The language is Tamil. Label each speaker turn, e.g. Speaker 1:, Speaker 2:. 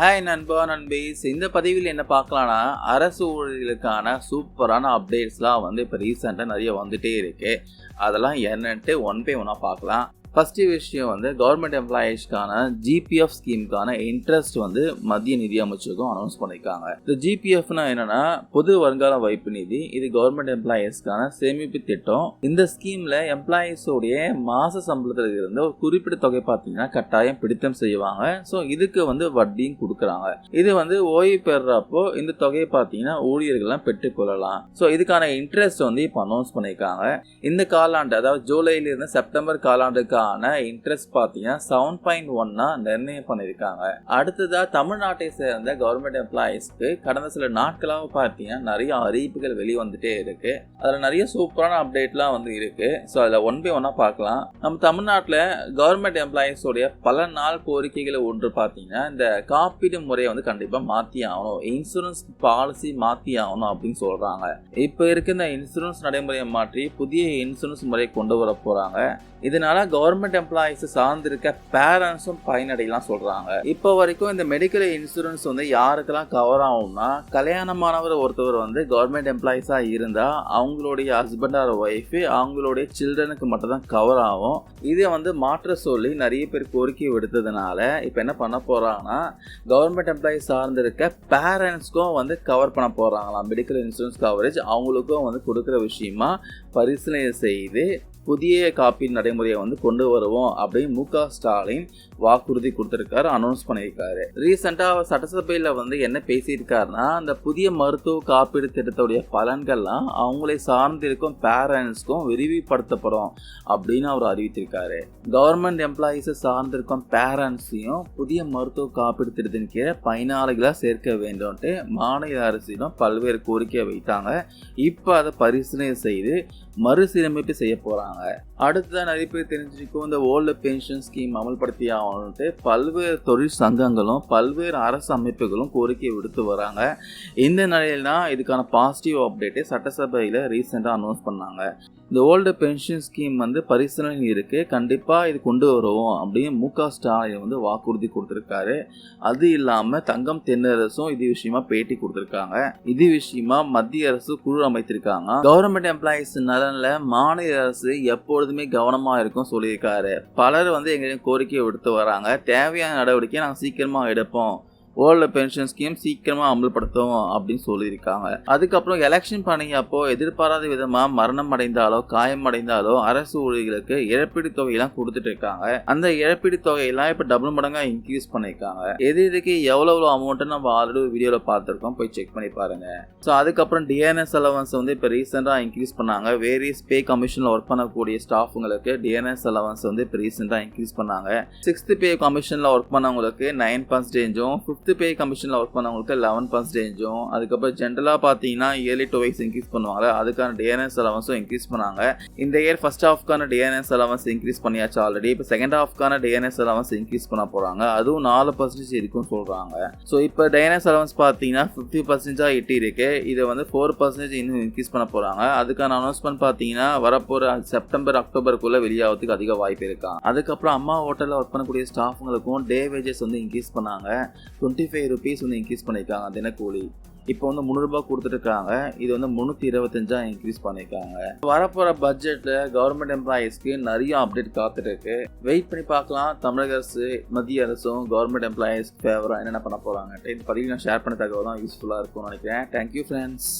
Speaker 1: ஹாய் நண்பா நண்பீஸ். இந்த பதிவில் என்ன பார்க்கலான்னா அரசு ஊழியர்களுக்கான சூப்பரான அப்டேட்ஸ்லாம் வந்து இப்போ ரீசெண்டாக நிறைய வந்துட்டே இருக்கு. அதெல்லாம் என்னன்ட்டு ஒன் பை ஒன்னாக பார்க்கலாம். ஃபஸ்ட்டு விஷயம் வந்து கவர்மெண்ட் எம்ப்ளாயீஸ்க்கான ஜிபிஎஃப் ஸ்கீமுக்கான இன்ட்ரெஸ்ட் வந்து மத்திய நிதி அமைச்சருக்கும் அனௌன்ஸ் பண்ணியிருக்காங்க இந்த ஜிபிஎஃப்னா என்னன்னா பொது வருங்கால வைப்பு நிதி இது கவர்மெண்ட் எம்ப்ளாயீஸ்க்கான சேமிப்பு திட்டம். இந்த ஸ்கீமில் எம்ப்ளாயீஸோடைய மாத சம்பளத்தில் இருந்து ஒரு குறிப்பிட்ட தொகை பார்த்தீங்கன்னா கட்டாயம் பிடித்தம் செய்வாங்க. ஸோ இதுக்கு வந்து வட்டியும் கொடுக்குறாங்க. இது வந்து ஓய்வு பெறுறப்போ இந்த தொகையை பார்த்தீங்கன்னா ஊழியர்கள்லாம் பெற்றுக்கொள்ளலாம் ஸோ இதுக்கான இன்ட்ரெஸ்ட் வந்து இப்போ அனௌன்ஸ் பண்ணியிருக்காங்க இந்த காலாண்டு அதாவது ஜூலையிலிருந்து செப்டம்பர் காலாண்டுக்கான இன்ட்ரெஸ்ட் பார்த்தீங்கன்னா செவன் பாயிண்ட் ஒன்னா நிர்ணயம் பண்ணியிருக்காங்க அடுத்ததாக தமிழ்நாட்டை சேர்ந்த கவர்மெண்ட் எம்ப்ளாயீஸ்க்கு கடந்த சில நாட்களாக பார்த்தீங்கன்னா நிறைய அறிவிப்புகள் வெளிவந்துட்டே இருக்கு. அதில் நிறைய சூப்பரான அப்டேட்லாம் வந்து இருக்கு. ஸோ அதில் ஒன் பை ஒன்னாக பார்க்கலாம் நம்ம தமிழ்நாட்டில் கவர்மெண்ட் எம்ப்ளாயீஸோடைய பல நாள் கோரிக்கைகளை ஒன்று பார்த்தீங்கன்னா இந்த காப்பீடு முறையை வந்து கண்டிப்பாக மாற்றி ஆகணும். இன்சூரன்ஸ் பாலிசி மாற்றி ஆகணும் அப்படின்னு சொல்கிறாங்க இப்போ இருக்க இந்த இன்சூரன்ஸ் நடைமுறையை மாற்றி புதிய இன்சூரன்ஸ் முறையை கொண்டு வர போகிறாங்க இதனால கவர்மெண்ட் கவர்மெண்ட் எம்ப்ளாயிஸ் சார்ந்திருக்க பேரண்ட்ஸும் பயனடையலாம் சொல்றாங்க. இப்போ வரைக்கும் இந்த மெடிக்கல் இன்சூரன்ஸ் வந்து யாருக்கெல்லாம் கவர் ஆகும்னா கல்யாணமானவர் ஒருத்தவர் வந்து கவர்மெண்ட் எம்ப்ளாயிஸா இருந்தா அவங்களுடைய ஹஸ்பண்ட் ஆர் ஒய்ஃபு அவங்களுடைய சில்ட்ரனுக்கு மட்டும் தான் கவர் ஆகும். இதை வந்து மாற்ற சொல்லி நிறைய பேர் கோரிக்கை விடுத்ததுனால இப்போ என்ன பண்ண போறாங்கன்னா கவர்மெண்ட் எம்ப்ளாயிஸ் சார்ந்திருக்க பேரண்ட்ஸ்க்கும் வந்து கவர் பண்ண போறாங்களாம். மெடிக்கல் இன்சூரன்ஸ் கவரேஜ் அவங்களுக்கும் வந்து கொடுக்குற விஷயமா பரிசீலனை செய்து புதிய காப்பீடு நடைமுறையை வந்து கொண்டு வருவோம் அப்படின்னு மு க. ஸ்டாலின் வாக்குறுதி கொடுத்துருக்காரு அனௌன்ஸ் பண்ணியிருக்காரு. ரீசெண்டாக அவர் சட்டசபையில் வந்து என்ன பேசியிருக்காருன்னா அந்த புதிய மருத்துவ காப்பீடு திட்டத்துடைய பலன்கள்லாம் அவங்களை சார்ந்திருக்கும் பேரண்ட்ஸ்க்கும் விரிவுபடுத்தப்படும் அப்படின்னு அவர் அறிவித்திருக்காரு. கவர்மெண்ட் எம்ப்ளாயீஸை சார்ந்திருக்கும் பேரண்ட்ஸையும் புதிய மருத்துவ காப்பீடு திட்டத்தின் கீழே பயனாளிகளாக சேர்க்க வேண்டும்ட்டு மாநில அரசிடம் பல்வேறு கோரிக்கையை வைத்தாங்க. இப்போ அதை பரிசீலனை செய்து மறுசீரமைப்பு செய்ய போகிறாங்க அடுத்ததான் நிறைய பேர் தெரிஞ்சுக்கும் இந்த ஓல்டு பென்ஷன் ஸ்கீம் அமல்படுத்தி ஆகணுன்ட்டு பல்வேறு தொழில் சங்கங்களும் பல்வேறு அரசு அமைப்புகளும் கோரிக்கை விடுத்து வராங்க. இந்த நிலையில் தான் இதுக்கான பாசிட்டிவ் அப்டேட்டை சட்டசபையில் ரீசெண்டாக அனௌன்ஸ் பண்ணாங்க. இந்த ஓல்டு பென்ஷன் ஸ்கீம் வந்து பரிசீலனை இருக்குது கண்டிப்பாக இது கொண்டு வருவோம் அப்படின்னு மு க ஸ்டாலின் வந்து வாக்குறுதி கொடுத்துருக்காரு. அது இல்லாமல் தங்கம் தென்னரசும் இது விஷயமா பேட்டி கொடுத்துருக்காங்க. இது விஷயமா மத்திய அரசு குழு அமைத்திருக்காங்க. கவர்மெண்ட் எம்ப்ளாயிஸ் நலனில் மாநில அரசு எப்பொழுதுமே கவனமாக இருக்கும் சொல்லியிருக்காரு. பலர் வந்து எங்களையும் கோரிக்கை விடுத்து வராங்க. தேவையான நடவடிக்கையை நாங்கள் சீக்கிரமாக எடுப்போம். ஓல்டு பென்ஷன் ஸ்கீம் சீக்கிரமாக அமல்படுத்தும் அப்படின்னு சொல்லியிருக்காங்க. அதுக்கப்புறம் எலெக்ஷன் பண்ணியப்போ எதிர்பாராத விதமாக மரணம் அடைந்தாலோ காயம் அடைந்தாலோ அரசு ஊழியர்களுக்கு இழப்பீடு தொகையெல்லாம் கொடுத்துட்டு இருக்காங்க அந்த இழப்பீடு தொகையெல்லாம் இப்போ டபுள் மடங்காக இன்க்ரீஸ் பண்ணியிருக்காங்க. எது இதுக்கு எவ்வளோ எவ்வளோ அமௌண்ட்டை நம்ம ஆல்ரெடி வீடியோவில் பார்த்துருக்கோம். போய் செக் பண்ணி பாருங்க. ஸோ அதுக்கப்புறம் டிஎன்எஸ் அலவன்ஸ் வந்து இப்போ ரீசெண்டாக இன்க்ரீஸ் பண்ணாங்க. வேரியஸ் பே கமிஷனில் ஒர்க் பண்ணக்கூடிய ஸ்டாஃபுங்களுக்கு டிஎன்எஸ் அலவன்ஸ் வந்து இப்போ ரீசெண்டாக இன்க்ரீஸ் பண்ணாங்க. சிக்ஸ்த் பே கமிஷனில் ஒர்க் பண்ணவங்களுக்கு நைன் பர்சன்டேஜும் ஃபிஃப்த் பே கமிஷனில் ஒர்க் பண்ணவங்களுக்கு லெவன் பர்சன்டேஜும் அதுக்கப்புறம் ஜென்ரலாக பார்த்தீங்கன்னா இயர்லி டூ வைஸ் இன்க்ரீஸ் பண்ணுவாங்க. அதுக்கான டிஎன்எஸ் அலவன்ஸும் இன்க்ரீஸ் பண்ணாங்க. இந்த இயர் ஃபர்ஸ்ட் ஹாஃப்க்கான டிஎன்எஸ் அலவன்ஸ் இன்க்ரீஸ் பண்ணியாச்சு ஆல்ரெடி இப்போ செகண்ட் ஹாஃப்க்கான டிஎன்எஸ் அலவன்ஸ் இன்க்ரீஸ் பண்ண போகிறாங்க அதுவும் நாலு பர்சன்டேஜ் இருக்குன்னு சொல்கிறாங்க ஸோ இப்போ டிஎன்எஸ் அலவன்ஸ் பார்த்தீங்கன்னா ஃபிஃப்டி பர்சன்டேஜாக எட்டி இருக்கு இதை வந்து ஃபோர் பர்சன்டேஜ் இன்னும் இன்க்ரீஸ் பண்ண போகிறாங்க அதுக்கான அனௌன்ஸ்மெண்ட் பார்த்தீங்கன்னா வரப்போகிற செப்டம்பர் அக்டோபருக்குள்ளே வெளியாகிறதுக்கு அதிக வாய்ப்பு இருக்கான் அதுக்கப்புறம் அம்மா ஹோட்டலில் ஒர்க் பண்ணக்கூடிய ஸ்டாஃப்ங்களுக்கும் டே வேஜஸ் வந்து இன்க்ரீஸ் பண்ணாங்க. டுவெண்ட்டி ஃபைவ் ருபீஸ் வந்து இன்க்ரீஸ் பண்ணியிருக்காங்க தினக்கூலி. இப்போ வந்து முந்நூறுரூபா கொடுத்துருக்காங்க இது வந்து முந்நூற்றி இருபத்தஞ்சா இன்க்ரீஸ் பண்ணியிருக்காங்க வரப்போகிற பட்ஜெட்டில் கவர்மெண்ட் எம்ப்ளாயீஸ்க்கு நிறைய அப்டேட் காத்துட்டு இருக்கு வெயிட் பண்ணி பார்க்கலாம். தமிழக அரசு மத்திய அரசும் கவர்மெண்ட் எம்ப்ளாயீஸ் ஃபேவராக என்னென்ன பண்ண போகிறாங்க இந்த பதிவு நான் ஷேர் பண்ண தகவல் தான் யூஸ்ஃபுல்லாக இருக்கும்னு நினைக்கிறேன். Thank you friends